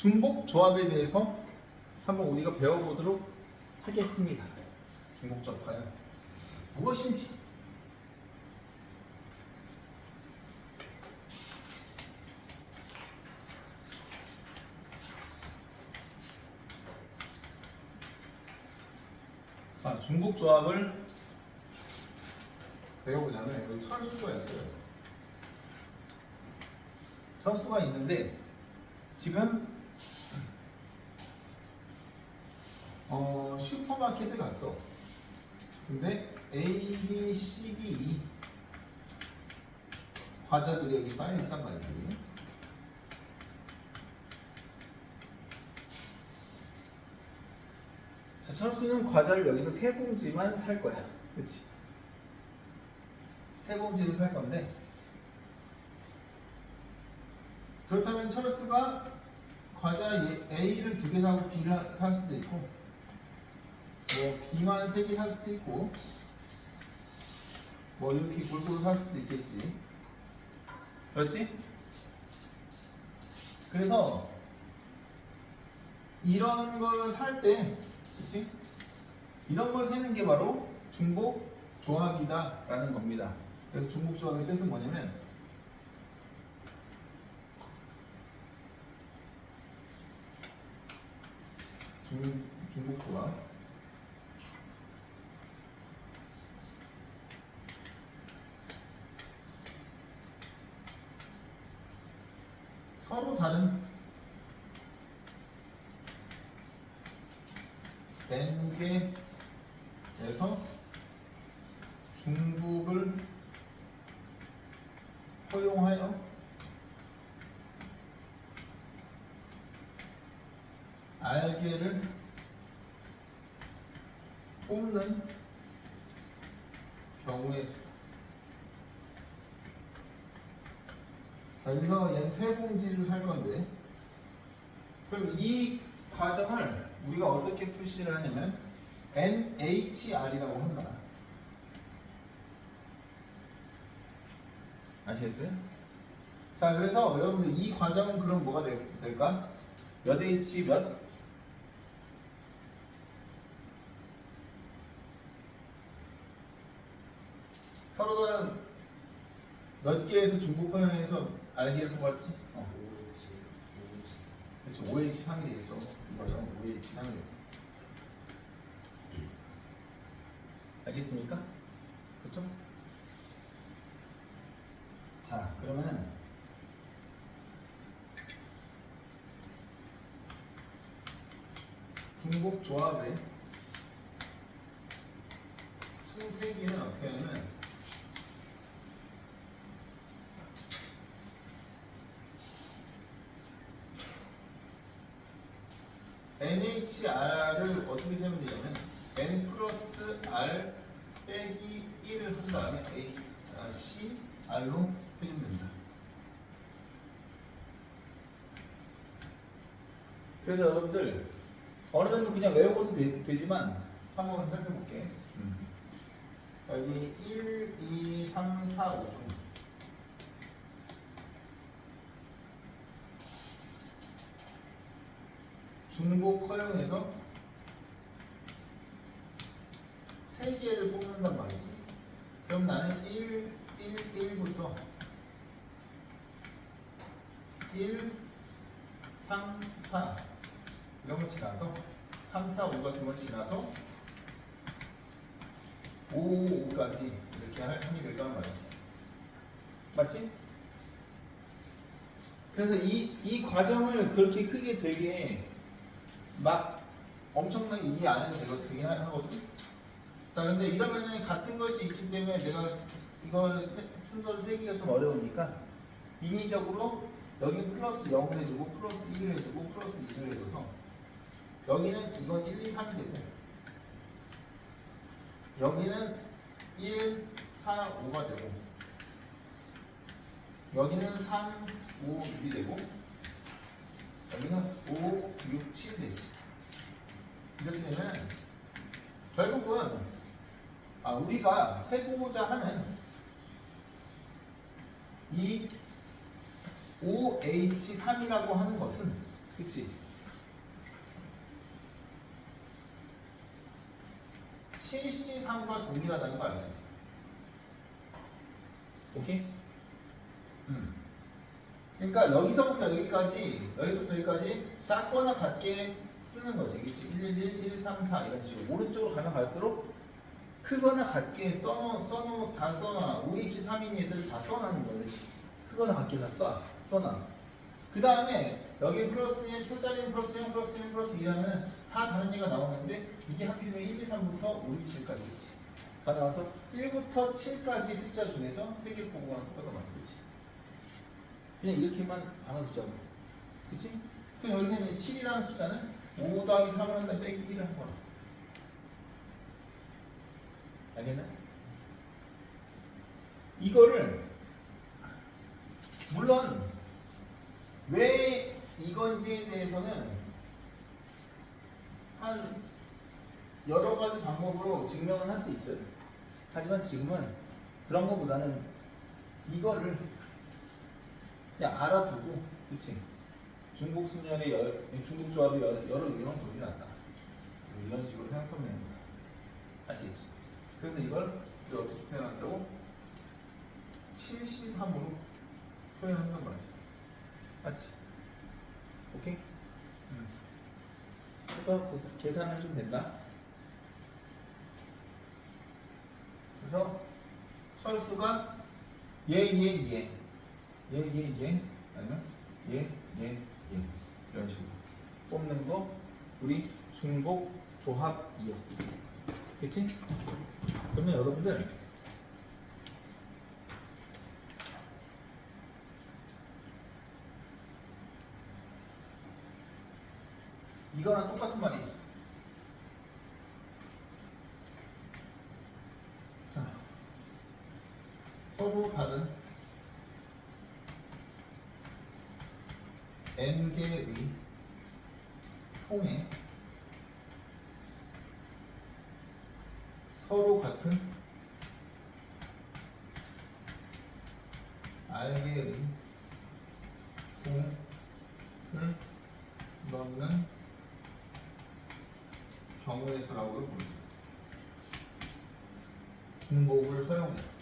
중복 조합에 대해서 한번 우리가 배워보도록 하겠습니다. 중복 조합 과연 무엇인지. 자, 중복 조합을 배워보자면 여기 철수가 있어요. 철수가 있는데 지금 어, 슈퍼마켓에 갔어. 근데 A, B, C, D E 과자들이 여기 쌓여 있단 말이지. 자, 철수는 과자를 여기서 세 봉지만 살 거야. 그렇지? 세 봉지를 살 건데 그렇다면 철수가 과자 예- A를 두 개 사고 B를 살 수도 있고 뭐 B만 세개살 수도 있고 뭐 이렇게 골고루 살 수도 있겠지 그렇지? 그래서 이런 걸 살 때 그렇지? 이런 걸 세는 게 바로 중복 조합이다 라는 겁니다 그래서 중복 조합의 뜻은 뭐냐면 중, 중복 조합 서로 다른 n개에서 중복을 허용하여 알개를 뽑는 경우에 자 여기서 봉지를 살 건데 그럼 이 과정을 우리가 어떻게 표시를 하냐면 NHR이라고 한다 아시겠어요? 자 그래서 여러분들 이 과정은 그럼 뭐가 될- 될까? 몇 H 몇? 서로 다른 몇 개에서 중복 허용해서 알기를 뽑았지? 어. 그렇죠. 5H3이 되겠죠. 이거죠. 5H3이 되죠. 알겠습니까? 그렇죠? 자, 그러면 중복 조합의 수세 개는 어떻게 하냐면 NHR을 어떻게 세면 되냐면 N 플러스 R 빼기 1을 한 다음에 H, 아, C, R로 해주면 됩니다. 그래서 여러분들 어느 정도 그냥 외우고도 되, 지만 한번 살펴볼게. 음. 여기 1, 2, 3, 4, 5 중. 중복 허용해서 세 개를 뽑는단 말이지. 그럼 나는 1, 1, 1부터 1, 3, 4 이런 거 지나서 3, 4, 5 같은 걸 지나서 5, 5까지 이렇게 할 하게 될 거란 말이지. 맞지? 그래서 이, 이 과정을 그렇게 크게 되게 막 엄청나게 이해 안 해도 되거- 되긴 하- 하거든. 자, 근데 이러면은 같은 것이 있기 때문에 내가 이걸 세- 순서를 세기가 좀 어려우니까 인위적으로 여기 플러스 0을 해주고 플러스 1을 해주고 플러스 2를 해줘서 여기는 이건 1, 2, 3이 되고 여기는 1, 4, 5가 되고 여기는 3, 5, 6이 되고 여기는 5, 6, 7 되지 이렇게 되면 결국은 아, 우리가 세고자 하는 이 OH3이라고 하는 것은 그치? 73과 동일하다는 걸 알 수 있어. 오케이? 음. 그러니까 여기서부터 여기까지, 여기서부터 여기까지 작거나 같게 쓰는 거지. 그치? 111, 134 이런 식으로. 오른쪽으로 가면 갈수록 크거나 같게 써놓, 써놓, 다 써놔. 5H 3인 애들 다 써놔는 거지. 크거나 같게 다 써, 써놔. 그 다음에 여기 플러스 1, 첫 자리는 플러스 1, 플러스 1, 플러스 2라면 다 다른 얘가 나오는데 이게 하필이면 1, 2, 3부터 5, 6, 7까지겠지. 다 나와서 1부터 7까지 숫자 중에서 3개 보고랑 똑같은 거 맞겠지. 그냥 이렇게만 숫자고. 그치? 그럼 여기는 7이라는 숫자는 5 더하기 3을 한다 빼기 1을 한 거야. 알겠나? 이거를 물론 왜 이건지에 대해서는 한 여러 가지 방법으로 증명은 할 수 있어요. 하지만 지금은 그런 것보다는 이거를 그냥 알아두고, 그치? 중국 순열의 여, 중국 조합의 여, 여러 유형 보기 낫다. 이런 식으로 생각하면 됩니다. 아시겠죠? 그래서 이걸 어떻게 표현한다고? 7C3으로 표현한단 말이죠. 맞지? 오케이? 음. 그래서 계산- 계산은 좀 된다. 그래서 철수가 예. 예, 예, 예. 아니면 예, 예, 예. 이런 식으로 뽑는 거 우리 중복 조합이었어. 그치? 그러면 여러분들 이거랑 똑같은 말이 있어. 자, 서로 다른 n 개의 통에 서로 같은 r 개의 공을 넣는 경우의 수라고도 부르겠어 중복을 허용해서.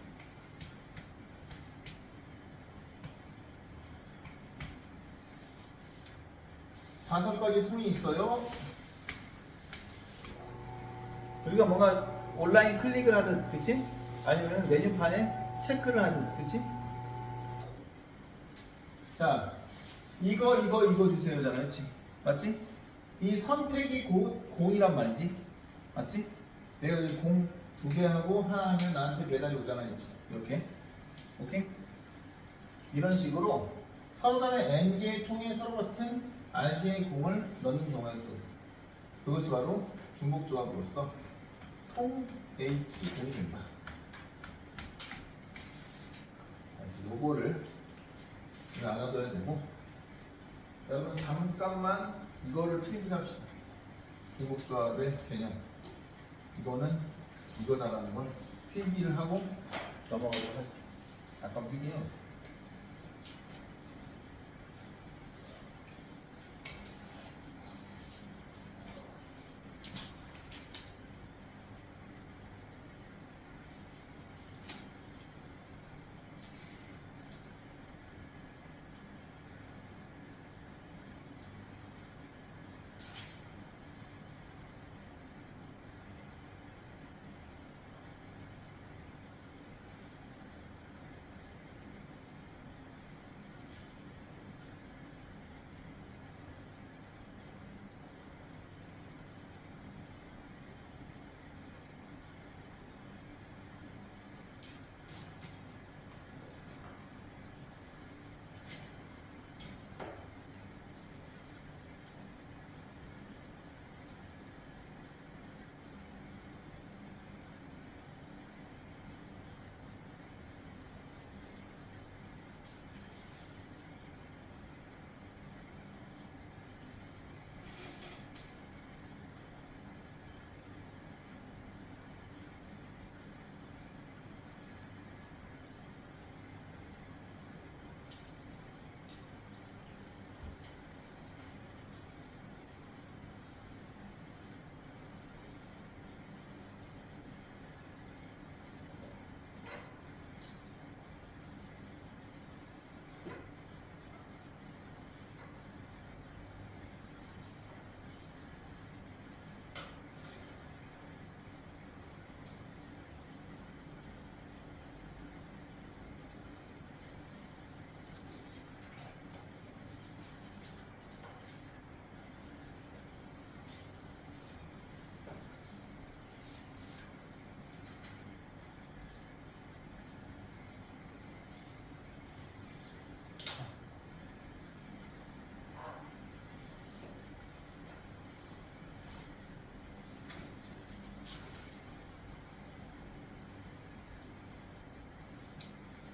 다섯 가지 통이 있어요. 우리가 뭔가 온라인 클릭을 하든, 그치? 아니면 메뉴판에 체크를 하든, 그치? 자, 이거, 이거, 이거 주세요잖아, 그치? 맞지? 이 선택이 고, 공이란 말이지. 맞지? 내가 여기 공 두 개 하고 하나 하면 나한테 메달이 오잖아, 그치? 이렇게. 오케이? 이런 식으로 서로 간의 n개의 통에 서로 같은 r개의 공을 넣는 경우에 수. 그것이 바로 중복 조합으로서 통 H 공이 된다. 그래서 요거를 알아둬야 되고 여러분 잠깐만 이거를 필기합시다. 중복 조합의 개념. 이거는 이거다라는 걸 필기를 하고 넘어가도록 하겠습니다. 잠깐 필기해보세요.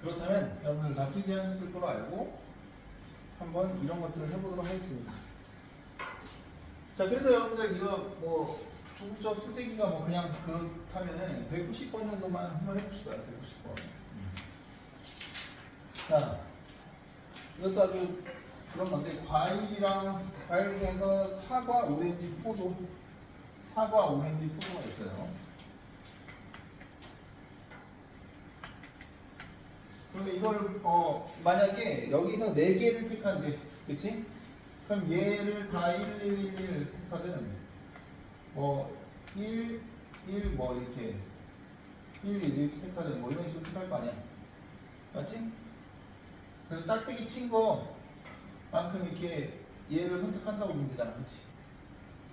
그렇다면 여러분들 다 프리디안스일 거로 알고 한번 이런 것들을 해보도록 하겠습니다. 자, 그래도 여러분들 이거 뭐 중국적 수세기가 뭐 그냥 그렇다면은 190번 정도만 한번 해봅시다. 190번. 자, 이것도 아주 그런 건데 과일이랑 과일 중에서 사과, 오렌지, 포도, 사과, 오렌지, 포도가 있어요. 그러면 이거를 어 만약에 여기서 네 개를 택한대, 그렇지? 그럼 얘를 다 1, 1, 1, 1 택하든 뭐 1, 1, 뭐 이렇게 1, 1 이렇게 택하든 뭐 이런 식으로 택할 거 아니야, 맞지? 그래서 짝대기 친 거만큼 이렇게 얘를 선택한다고 보면 되잖아, 그렇지?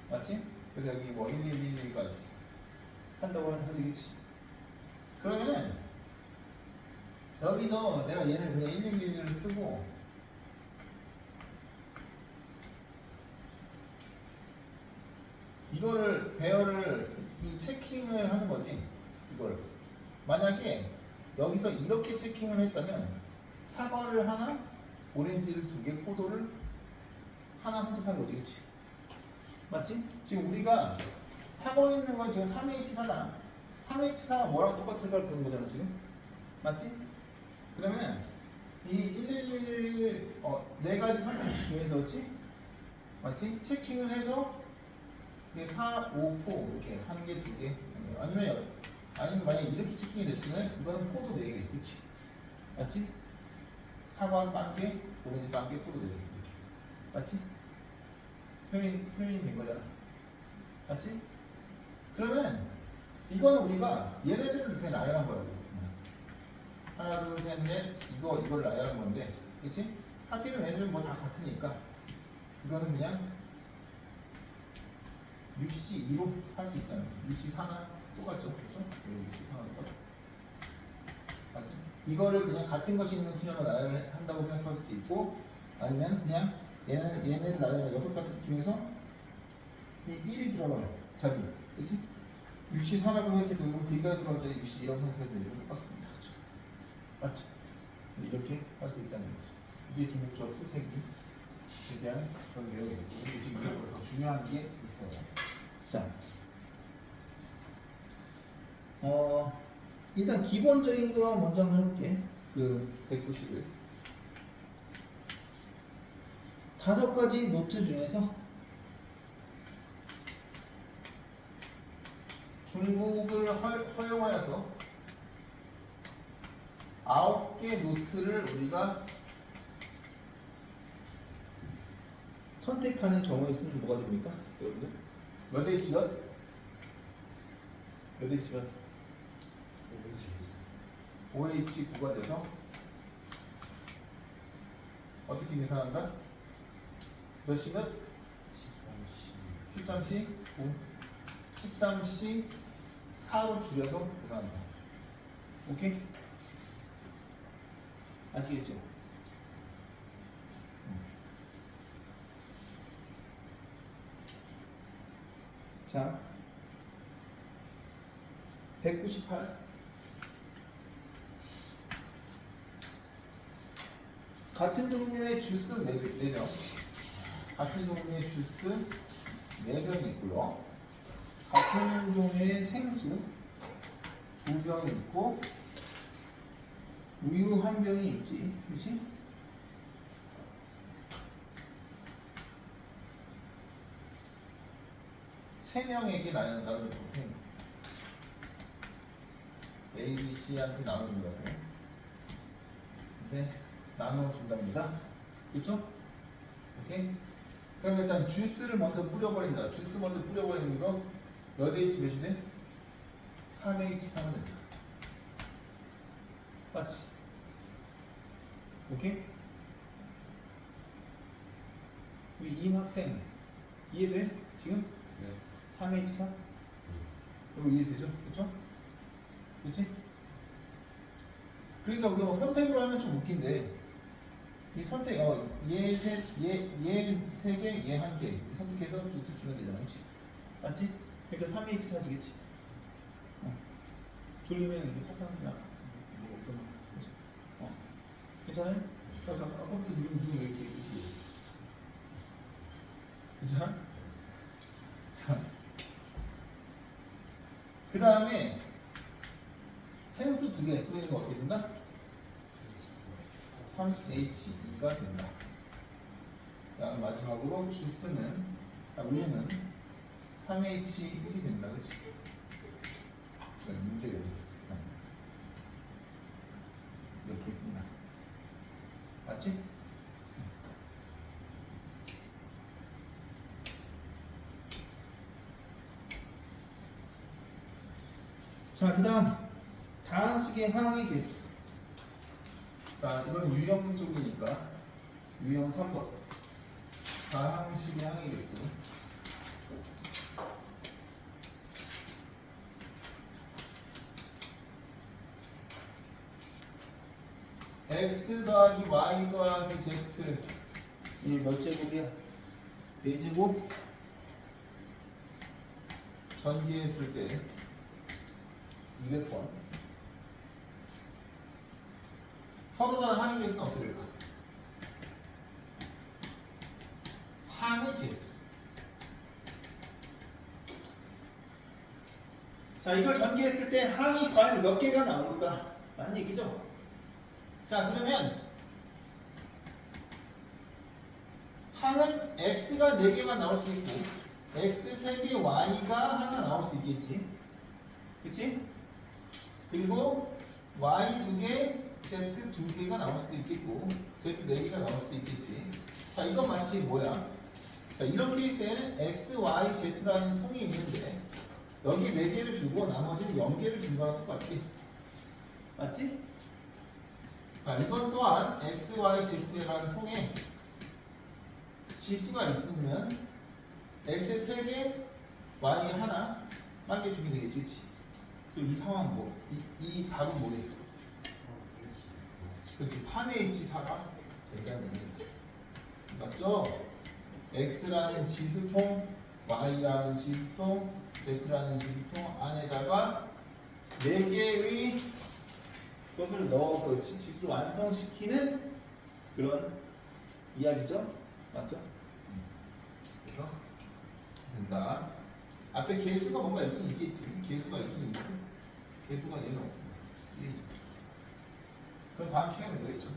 맞지? 그래서 여기 뭐 1, 1, 1, 1까지 한다고 하지겠지? 그러면은 여기서 내가 얘를 그냥 1, 1, 1을 쓰고 이거를 배열을 이 체킹을 하는 거지 이걸 만약에 여기서 이렇게 체킹을 했다면 사과를 하나 오렌지를 두 개 포도를 하나 선택한 거지 그치 맞지? 지금 우리가 하고 있는 건 지금 3H4잖아 3H4가 뭐랑 똑같을까를 보는 거잖아 지금 맞지? 그러면 이 1111, 어, 네 가지 선택지 중에서지? 맞지? 체킹을 해서 이게 4, 5, 4 이렇게 한 개, 두 개. 아니면 아니면 만약에 이렇게 체킹이 됐으면 이거는 포도 4개. 그치? 맞지? 사과 한 개, 오렌지 한 개, 포도 4개. 이렇게. 맞지? 표현, 표현이 된 거잖아. 맞지? 그러면 이거는 우리가 얘네들을 이렇게 나열한 거야. 하나, 둘, 셋, 넷, 이거, 이걸 나열한 건데, 그치? 하기는 얘네들은 뭐 다 같으니까, 이거는 그냥 6C 2로 할 수 있잖아요. 6C 4나 똑같죠? 그렇죠? 네, 6C 4나 똑같죠? 맞지? 이거를 그냥 같은 것이 있는 수녀로 나열을 한다고 생각할 수도 있고, 아니면 그냥 얘네, 얘네를 나열한 여섯 가지 중에서 이 1이 들어갈 자리, 그치? 6C 4라고 생각해도 V가 들어갈 자리 6C 2라고 생각해도 이렇게 똑같습니다. 그렇죠? 맞죠? 이렇게 할 수 있다는 거죠. 이게 중국적 수색에 대한 그런 내용이고 지금 이거보다 더 중요한 게 있어요. 자, 어 일단 기본적인 거 먼저 한번 해볼게. 그 190을 다섯 가지 노트 중에서 중국을 허, 허용하여서 아홉 개 노트를 우리가 선택하는 경우에 쓰면 뭐가 됩니까? 여러분들? 몇 H가? 몇 H가? 5H9가 돼서 어떻게 계산한다? 몇 시간? 13시 9 13시 4로 줄여서 계산한다 오케이? 아시겠죠? 자, 198. 같은 종류의 주스 4병. 같은 종류의 주스 4병이 있고요. 같은 종류의 생수 2병이 있고, 우유 한 병이 있지. 그치? 세 명에게 나눈다는 거죠. 세 명. A, B, C한테 나눠준다고. 네, 나눠준답니다. 그렇죠? 오케이? 그럼 일단 주스를 먼저 뿌려버린다. 주스 먼저 뿌려버리는 거 몇 H 몇이네? 3H 3은 됩니다. 맞지? 오케이? 우리 임 학생 이해돼? 지금? 3H4? 이거 이해되죠? 그쵸? 그치? 그러니까 우리가 뭐 선택으로 하면 좀 웃긴데 이 선택, 어, 얘 셋, 얘, 얘 세 개, 얘 한 개. 선택해서 주스 주면 되잖아. 그치? 맞지? 그러니까 3H4지겠지? 어. 졸리면 이게 사탕이나. 괜찮아요? 아까 아까부터 눈이 눈이 왜 이렇게 괜찮아? 자, 그 다음에 생수 두 개 뿌리는 거 어떻게 된다? 30H2가 된다. 그다음 마지막으로 주스는 아, 우유는 3H1이 된다, 그렇지? 문제가 이렇게 있습니다. 맞지? 자, 그 다음 다항식의 항의 개수. 자, 이건 유형 쪽이니까 유형 3번. 다항식의 항의 개수. X 더하기 y 더하기 z 이몇 제곱이야? 4제곱 전기했을 때 200번 서로 다른 항의 개수는 어떻게 될까? 항의 개수 자 이걸 전개했을 때 항이 과연 몇 개가 나올까? 라는 얘기죠 자 그러면 항은 x가 4개만 나올 수 있고 x 3개 y가 하나 나올 수 있겠지 그치? 그리고 y 2개 z 2개가 나올 수도 있겠고 z 4개가 나올 수도 있겠지 자 이건 마치 뭐야 자 이런 케이스에는 x, y, z라는 통이 있는데 여기 4개를 주고 나머지는 0개를 준 거랑 똑같지 맞지? 자, 이건 또한 x, y, z라는 통에 지수가 있으면 x에 3개, y에 하나, 만개 주게 되겠지, 그치? 그럼 이 상황 뭐, 이, 이 답은 뭐겠어? 그렇지, 3의 h4가 된다는 얘기야. 맞죠? x라는 지수통, y라는 지수통, z라는 지수통 안에다가 4개의 것을 넣어서 지- 지수 완성시키는 그런 이야기죠? 맞죠? 그래서 된다. 앞에 개수가 뭔가 있긴 있겠지. 개수가 있긴 있고 개수가 얘는 없고. 이- 그럼 다음 시간에 뭐겠죠?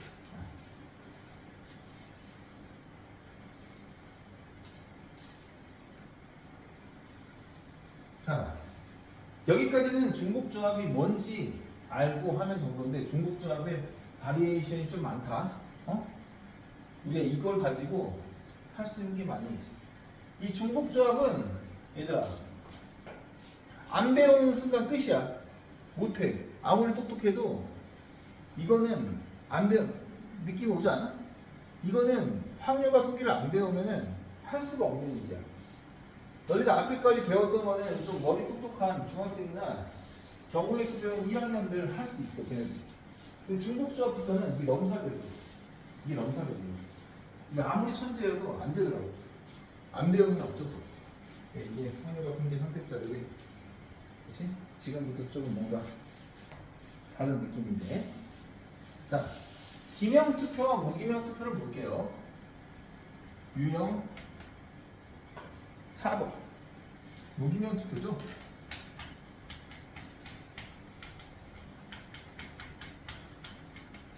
자, 여기까지는 중복조합이 뭔지 알고 하는 정도인데 중복조합의 바리에이션이 좀 많다. 어? 우리가 이걸 가지고 할 수 있는 게 많이 있어. 이 중복 조합은 얘들아 안 배우는 순간 끝이야. 못해. 아무리 똑똑해도 이거는 안 배우 느낌 오지 않아? 이거는 확률과 통계를 안 배우면은 할 수가 없는 일이야. 너희들 앞에까지 배웠던 거는 좀 머리 똑똑한 중학생이나 경우의 수 배운 1학년들 할 수 있어, 걔네들. 근데 중복조합부터는 이게 너무 사별이야. 이게 너무 사별이야. 이게 아무리 천재여도 안 되더라고. 안 배우면 어쩔 수 없어. 이게 확률과 통계 선택자들이, 그치? 지금부터 조금 뭔가 다른 느낌인데. 자, 기명 투표와 무기명 투표를 볼게요. 유형 4번. 무기명 투표죠?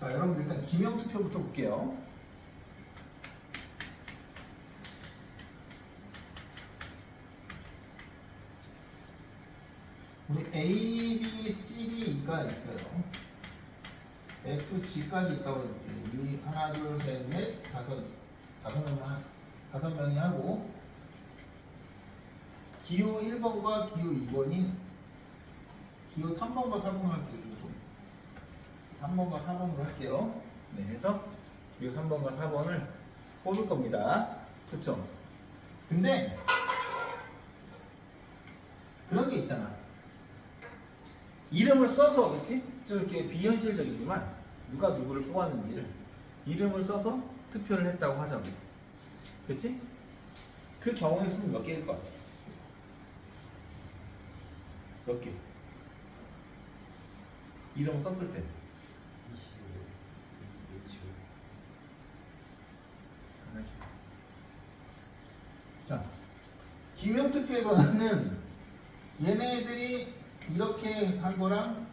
자, 여러분들 일단 기명 투표부터 볼게요. 우리 A, B, C, D가 있어요. F, G까지 있다고 이렇게 이 하나, 둘, 셋, 넷, 다섯, 다섯 하, 다섯 명이 하고 기호 1번과 기호 2번이 기호 3번과 4번을 할게요. 좀. 3번과 4번으로 할게요. 네, 해서 이 3번과 4번을 뽑을 겁니다. 그쵸? 근데 그런 게 있잖아. 이름을 써서, 그치? 좀 이렇게 비현실적이지만 누가 누구를 뽑았는지를 이름을 써서 투표를 했다고 하자고. 그치? 그 경우의 수는 몇 개일 것 같아? 몇 개? 이름 썼을 때. 자, 기명투표에서는 얘네들이 이렇게 한 거랑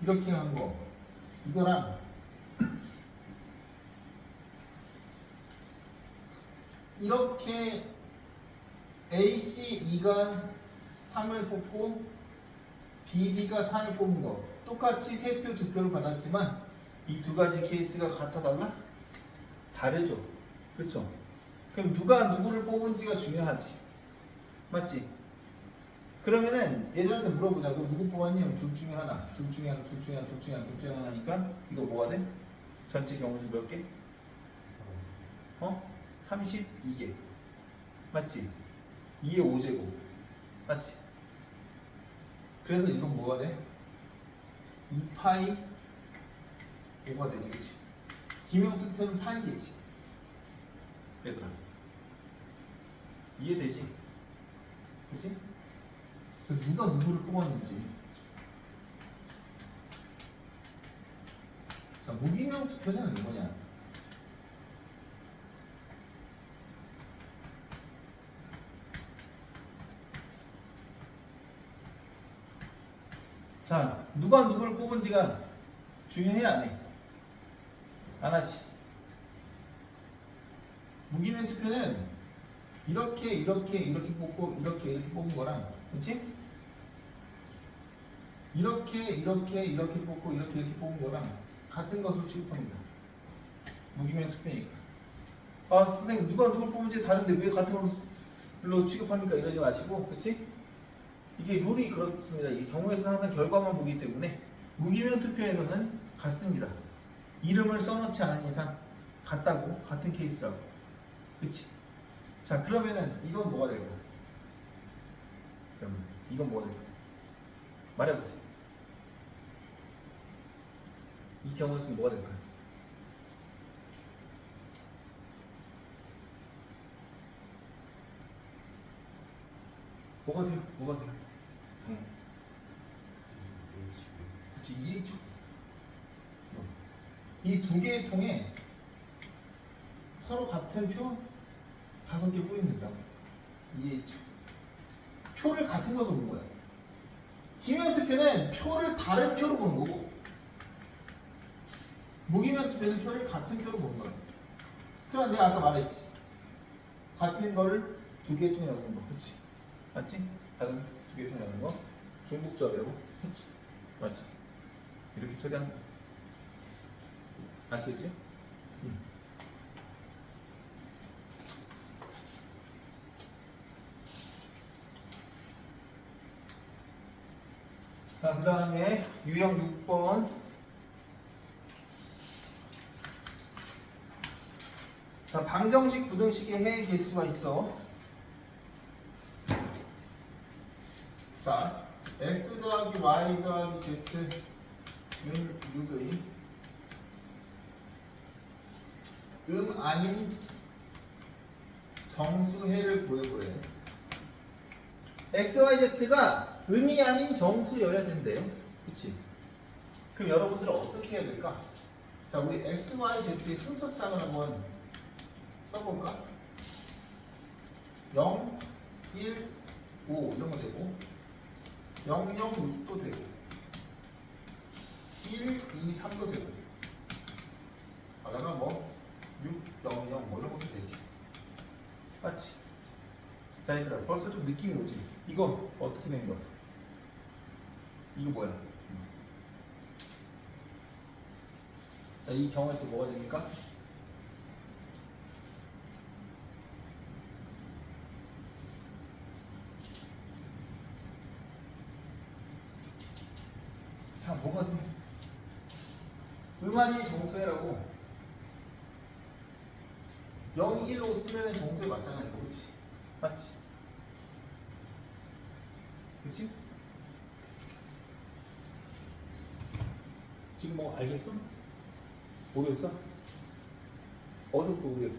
이렇게 한 거, 이거랑 이렇게 AC 2가 3을 뽑고 BD가 4를 뽑은 거 똑같이 세 표, 두 표를 받았지만 이 두 가지 케이스가 같아 달라? 다르죠. 그렇죠? 그럼 누가 누구를 뽑은지가 중요하지. 맞지? 그러면은 얘들한테 물어보자. 너 누구 뽑았니? 그럼 둘 중에 하나, 둘 중에 하나, 둘 중에 하나, 둘 중에 하나, 둘 중에 하나니까 이거 뭐가 돼? 전체 경우수 몇 개? 어? 32개. 맞지? 2의 5제곱. 맞지? 그래서 이건 뭐가 돼? 2파이 5가 되지, 그치? 기명투표는 파이겠지. 얘들아. 이해되지? 그치? 그 누가 누구를 뽑았는지. 자, 무기명 투표는 뭐냐? 자, 누가 누구를 뽑은지가 중요해 안 해? 안 하지. 무기명 투표는 이렇게 이렇게 이렇게 뽑고 이렇게 이렇게 뽑은 거랑 그렇지? 이렇게 이렇게 이렇게 뽑고 이렇게 이렇게 뽑은 거랑 같은 것으로 취급합니다. 무기명 투표니까. 아 선생님 누가 누굴 뽑은지 다른데 왜 같은 걸로 취급합니까? 이러지 마시고 그렇지? 이게 룰이 그렇습니다. 이 경우에서는 항상 결과만 보기 때문에 무기명 투표에서는 같습니다. 이름을 써놓지 않은 이상 같다고 같은 케이스라고. 그치? 자 그러면은 이건 뭐가 될까? 그럼 이건 뭐가 될까? 말해보세요. 이 경우에서는 뭐가 될까요? 뭐가 돼요? 뭐가 돼요? 네. 그치 이해죠. 이두 개의 통에 서로 같은 표 다섯 개 된다고. 이해죠. 표를 같은 것으로 본 거야. 기면 투표는 표를 다른 표로 보는 거고 무기면 투표는 표를 같은 표로 보는 거야. 그럼 내가 아까 말했지. 같은 거를 두 개 통에 넣는 거, 그렇지? 맞지? 다른 두 개 통에 넣는 거 중복조합이라고 했지? 맞죠? 이렇게 처리하는 거야. 아시겠지? 응. 자, 그 다음에 유형 6번. 자, 방정식, 부등식의 해의 개수가 있어. 자, x 더하기 y 더하기 z는 6의 음 아닌 정수해를 구해보래. x, y, z가 음이 아닌 정수여야 된대요. 그치? 그럼 여러분들은 어떻게 해야 될까? 자, 우리 x, y, z의 순서상을 한번 써볼까? 0, 1, 5 이런 거 되고 0, 0, 6도 되고 1, 2, 3도 되고 하다가 뭐 6, 0, 0 뭐 이런 것도 되지 맞지? 자 얘들아 벌써 좀 느낌이 오지? 이거 어떻게 된 거야? 이거 뭐야? 자 이 경우에서 뭐가 됩니까? 자 뭐가 돼? 음안이 정수해라고 0, 1, 5 쓰면 정수에 맞잖아 이거 그치? 맞지? 그치? 지금 뭐 알겠어? 모르겠어? 어디서부터 모르겠어?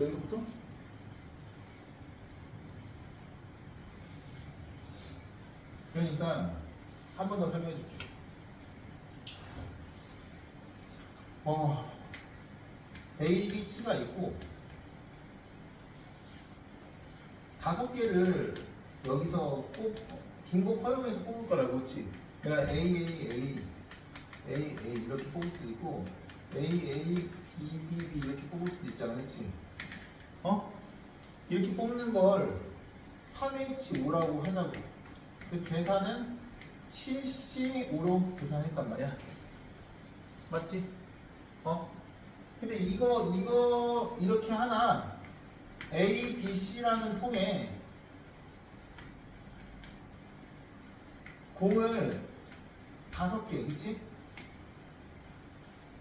여기서부터? 그러니까 한 번 더 설명해 줄게. 어, A, B, C가 있고 다섯 개를 여기서 꼭 중복 허용해서 뽑을 거라고 그렇지? 그러니까 A, A, A, A, A 이렇게 뽑을 수도 있고 A, A, B, B, B 이렇게 뽑을 수도 있잖아, 그렇지? 어? 이렇게 뽑는 걸 3H5라고 하자고. 그 계산은 7C5로 계산했단 말이야. 맞지? 어? 근데 이거 이거 이렇게 하나 A, B, C라는 통에 공을 다섯 개, 그치?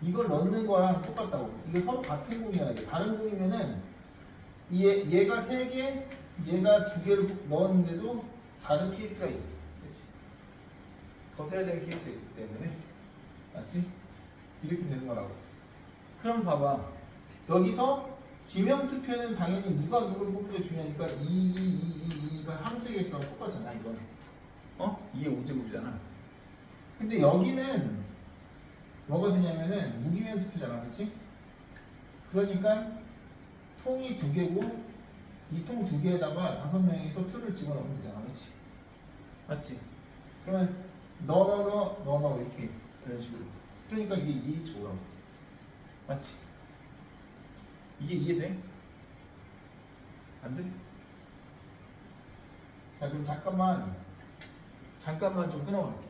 이걸 넣는 거랑 똑같다고. 이게 서로 같은 공이야. 돼. 다른 공이면은 얘, 얘가 세 개, 얘가 두 개를 넣었는데도 다른 케이스가 있어. 그치? 거세야 되는 케이스가 있기 때문에. 맞지? 이렇게 되는 거라고. 그럼 봐봐. 여기서 기명 투표는 당연히 누가 누구를 게 중요하니까 2, 2, 2, 2, 2가 함수 계수랑 똑같잖아, 이건. 어? 2의 5제곱이잖아. 근데 여기는 뭐가 되냐면은 무기명 투표잖아, 그렇지? 그러니까 통이 두 개고 이 통 두 개에다가 다섯 명이서 표를 집어넣으면 되잖아, 그렇지? 맞지? 그러면 너너너 너너 이렇게 이런 식으로. 그러니까 이게 2 조라고. 맞지? 이게 이해돼? 안 돼? 자 그럼 잠깐만 잠깐만 좀 끊어갈게.